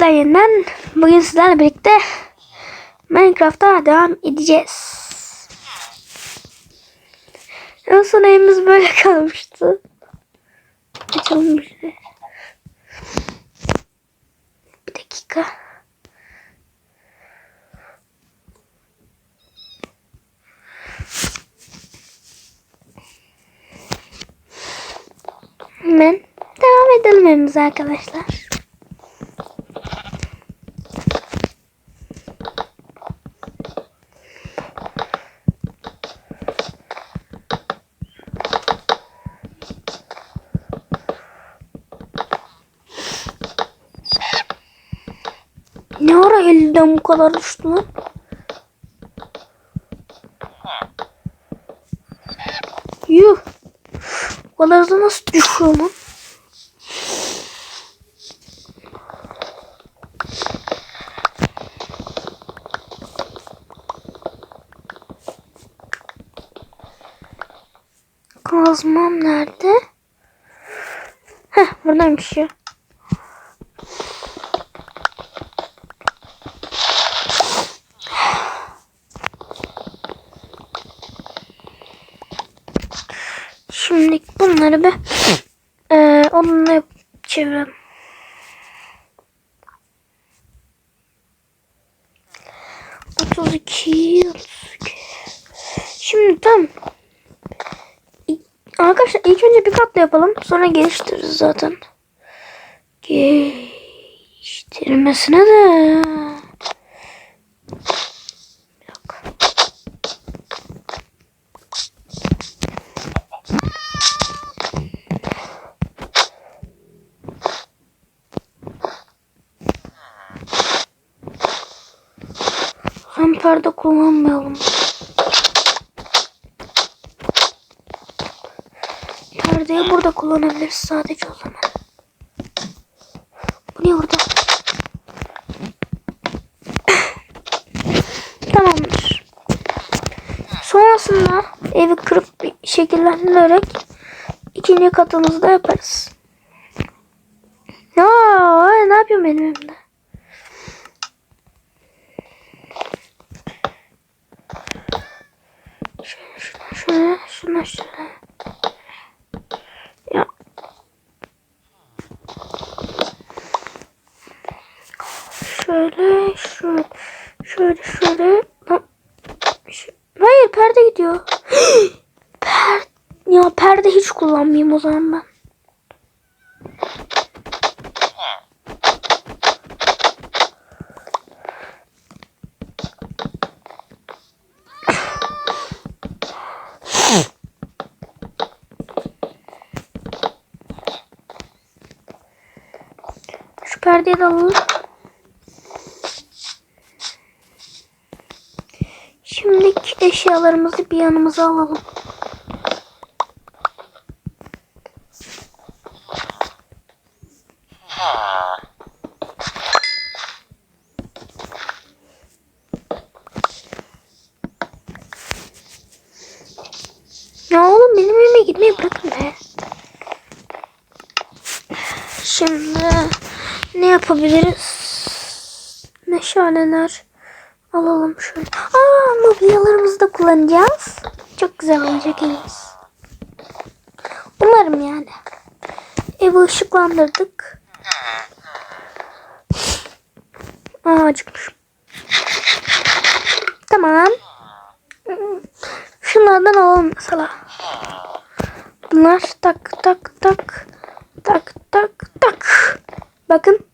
Arkadaşlar yeniden bugün sizlerle birlikte Minecraft'a devam edeceğiz. En son evimiz böyle kalmıştı. Açalım şey. Bir dakika. Hemen devam edelim evimize arkadaşlar. Ne ara elden bu kadar düştü lan? Yuh. O kadar hızlı nasıl düşüyor lan? Kazmam nerede? Heh buradaymış ya. Bunları bir eee onunla çevirelim. Otuz iki. Şimdi tam arkadaşlar ilk önce bir katla yapalım. Sonra geliştiririz zaten. Geliştirmesine de Perde kullanmayalım. Perdeyi burada kullanabiliriz sadece o zaman. Bu ne burada? Tamamdır. Sonrasında evi kırıp bir şekillendirerek ikinci katımızı da yaparız. Ya ne yapıyorum benim evimde? Şöyle şöyle şöyle şöyle. Ya. Şöyle şöyle şöyle şöyle. Lan, şu- Hayır perde gidiyor. Per ya perde hiç kullanmayayım o zaman ben. Şu perdeyi de alalım. Şimdi eşyalarımızı bir yanımıza alalım. Ya oğlum benim evime gitmeyi bırakın be. Şimdi ne yapabiliriz? Meşaleler alalım şöyle. Aa mobilyalarımızı da kullanacağız. Çok güzel olacak evimiz. Umarım yani. Evi ışıklandırdık. Aa acıkmış. Tamam. Şunlardan alalım mesela. Bunlar tak tak tak tak tak tak. Bakın.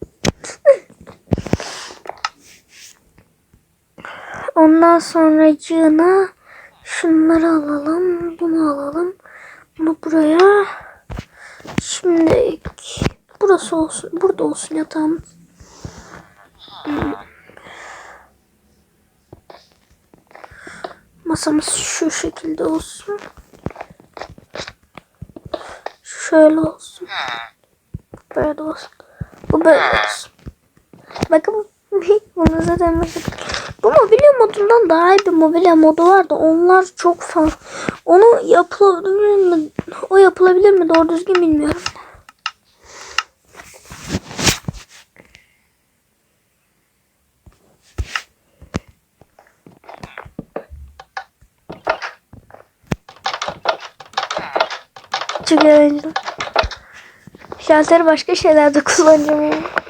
Ondan sonra cığına şunları alalım. Bunu alalım. Bunu buraya. Şimdi burası olsun. Burada olsun yatağımız. Hmm. Masamız şu şekilde olsun. Şöyle olsun. Böyle olsun. Bu böyle olsun. Bakın bunu zaten bakın. Bu mobilya modundan daha iyi bir mobilya modu var da onlar çok fazla. Onu yapılabilir mi? O yapılabilir mi? Doğru düzgün bilmiyorum. Çünkü öldüm. Başka şeylerde kullanacağım. Yani.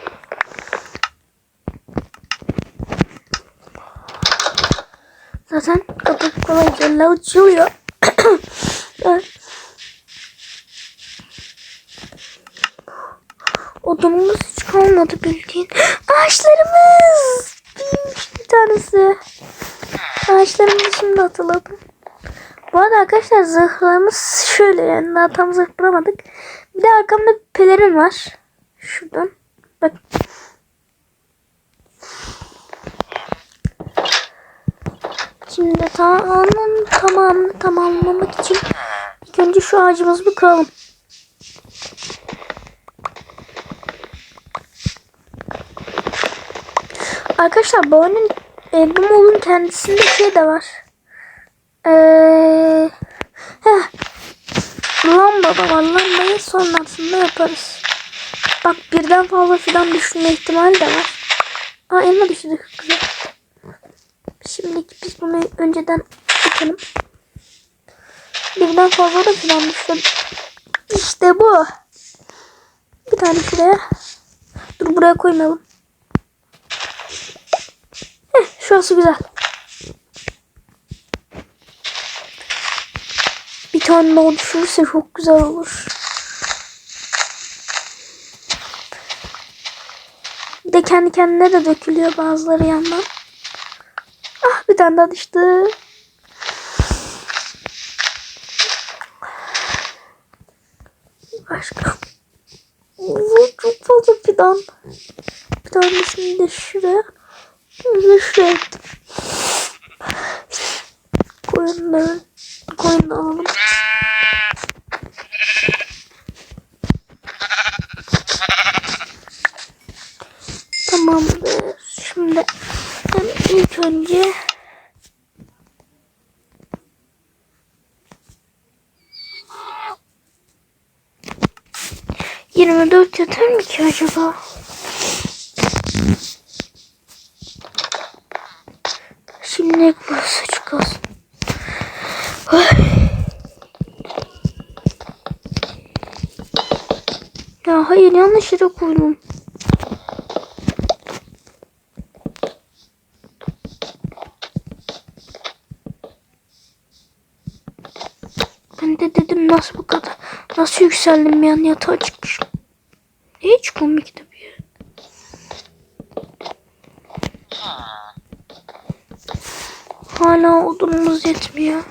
Zaten kapı kolayca açılıyor. Odamız hiç kalmadı bildiğin. Ağaçlarımız! Bir tanesi. Ağaçlarımızı şimdi hatırladım. Bu arada arkadaşlar zırhlarımız şöyle yani daha tam zırh bulamadık. Bir de arkamda pelerin var. Şuradan. Şimdi tamam, tamamını tamamlamak için ilk önce şu ağacımızı bir kıralım. Arkadaşlar bu oyunun e, bu kendisinde şey de var. Eee lamba da var. Lambayı sonrasında yaparız. Bak birden fazla fidan düşürme ihtimali de var. Aa elma düşürdük güzel. Şimdilik biz bunu önceden yapalım. Birden fazla da düşürdüm. İşte bu. Bir tane şuraya. Dur buraya koymayalım. Heh, şurası güzel. Bir tane daha düşürürse çok güzel olur. Bir de kendi kendine de dökülüyor bazıları yandan. Bir tane daha düştü. Başka. Oo, çok fazla fidan. Bir tanesini de şuraya. Ve şuraya. Koyunları, koyunu alalım. Tamamdır. Şimdi ben ilk önce Yirmi dört yeter mi ki acaba? Şimdi burası çıkasın. Ay. Ya hayır yanlış yere koydum. Ben de dedim nasıl bu kadar nasıl yükseldim bir an yatağa çıkmışım. Hiç komik tabii. Hala odunumuz yetmiyor.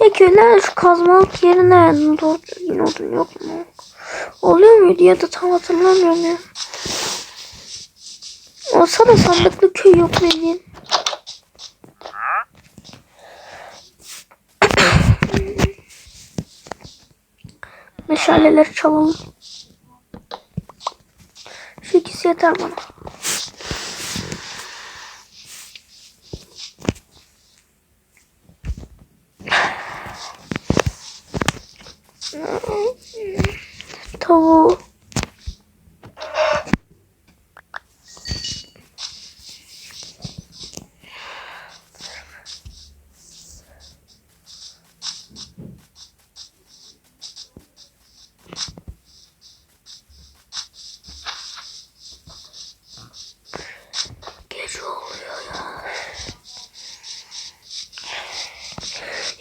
ya köyler şu kazmalık yeri nerede? Doğru odun yok mu? Oluyor muydu ya da tam hatırlamıyorum ya. Olsa da sandıklı köy yok dediğin. Meşaleleri çalalım. Şu ikisi yeter bana. Tavuğu.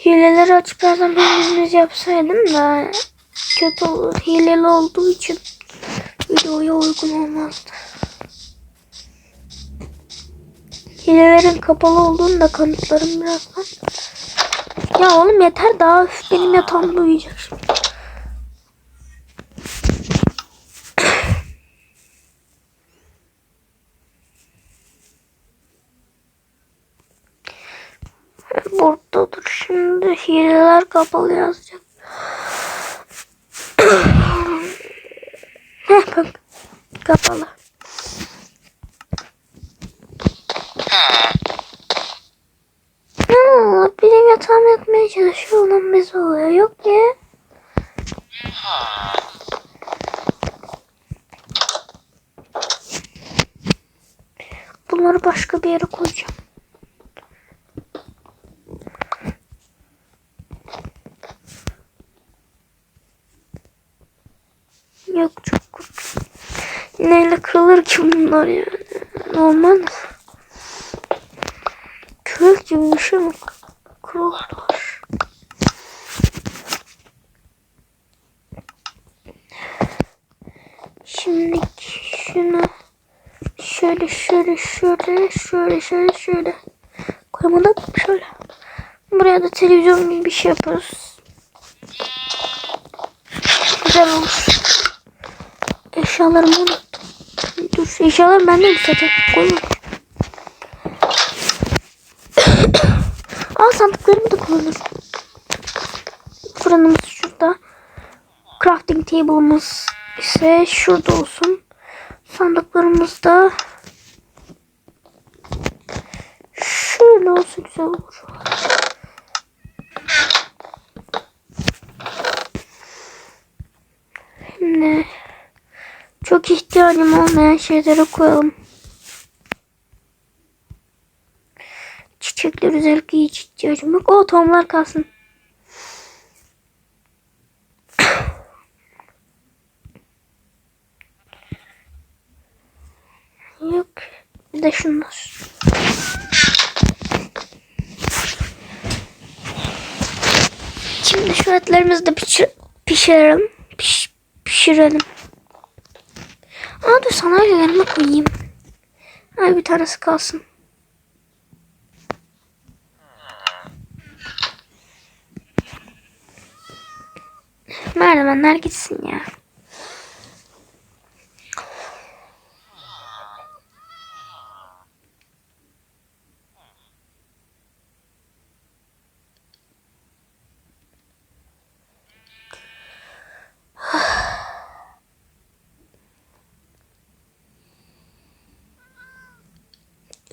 Hileleri açıp bazen bir yapsaydım da kötü olur. Hileli olduğu için videoya uygun olmazdı. Hilelerin kapalı olduğunu da kanıtlarım birazdan. Ya oğlum yeter daha üf, benim yatağımda uyuyacak şimdi. Burada dur şimdi hileler kapalı yazacak. Bak kapalı. Aa, benim yatağım yatmaya çalışıyor olan bez oluyor. Yok ya. Bunları başka bir yere koyacağım. Yok çok korkuyorum. Neyle kırılır ki bunlar yani? Normal. Kürek gibi bir şey mi? Kırılırlar. Şimdi şunu şöyle şöyle şöyle şöyle şöyle şöyle koymadım şöyle. Buraya da televizyon gibi bir şey yaparız. Güzel olur. Eşyalarımı unuttum. Dur eşyalarım bende mi zaten? Koymadım. Al sandıklarımı da kullanırım. Fırınımız şurada. Crafting table'ımız ise şurada olsun. Sandıklarımız da şöyle olsun güzel olur. Şimdi çok ihtiyacım olmayan şeyleri koyalım. Çiçekler özellikle hiç ihtiyacım yok. O tohumlar kalsın. Yok. Bir de şunlar. Şimdi şu etlerimizi de pişir pişirelim. Piş pişirelim. Dur sandalye yanıma koyayım. Ay bir tanesi kalsın. Merdivenler gitsin ya.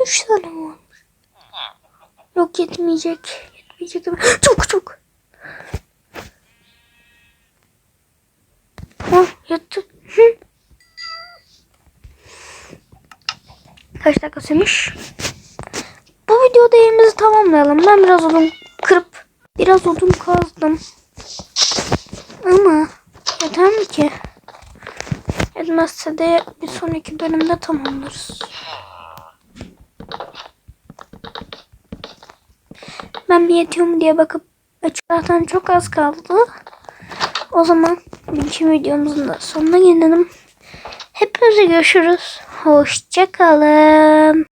Üç tane mi varmış? Yok yetmeyecek. Yetmeyecek. Çok çok. Oh yattı. Hı. Kaç dakika sürmüş? Bu videoda yerimizi tamamlayalım. Ben biraz odun kırıp biraz odun kazdım. Ama yeter mi ki? Etmezse de bir sonraki bölümde tamamlarız. Ben bir yetiyor mu diye bakıp zaten çok az kaldı. O zaman bugünkü videomuzun da sonuna gelelim. Hepinize görüşürüz. Hoşçakalın.